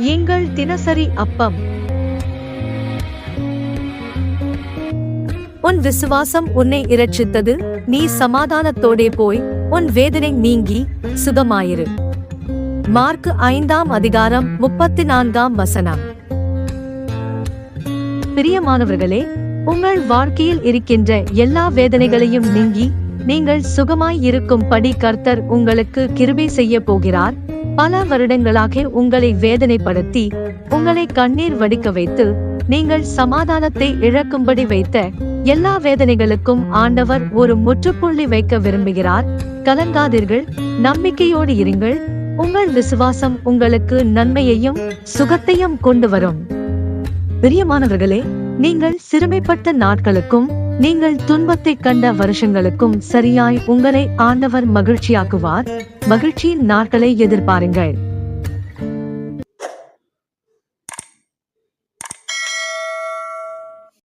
எங்கள் தினசரி அப்பம். உன் விசுவாசம் உன்னை இரட்சித்தது நீ சமாதானத்தோடே போய் உன் வேதனை நீங்கி சுகமாயிரு. மார்க்கு ஐந்தாம் அதிகாரம் முப்பத்தி நான்காம் வசனம். பிரியமானவர்களே உங்கள் வாழ்க்கையில் இருக்கின்ற எல்லா வேதனைகளையும் நீங்கி நீங்கள் சுகமாய் இருக்கும்படி கர்த்தர் உங்களுக்கு கிருபை செய்ய போகிறார். பல வருடங்களாக உங்களை வேதனைப்படுத்தி உங்களை கண்ணீர் வடிக்க வைத்து நீங்கள் சமாதானத்தை இழக்கும்படி வைத்த எல்லா வேதனைகளுக்கும் ஆண்டவர் ஒரு முற்றுப்புள்ளி வைக்க விரும்புகிறார். கலங்காதீர்கள் நம்பிக்கையோடு இருங்கள் உங்கள் விசுவாசம் உங்களுக்கு நன்மையையும் சுகத்தையும் கொண்டு வரும். பிரியமானவர்களே நீங்கள் சிறுமைப்பட்ட நாட்களுக்கும் நீங்கள் துன்பத்தை கண்ட வருஷங்களுக்கும் சரியாய் உங்களை ஆண்டவர் மகிழ்ச்சியாக்குவார். மகிழ்ச்சியின் நாட்களை எதிர்பாருங்கள்.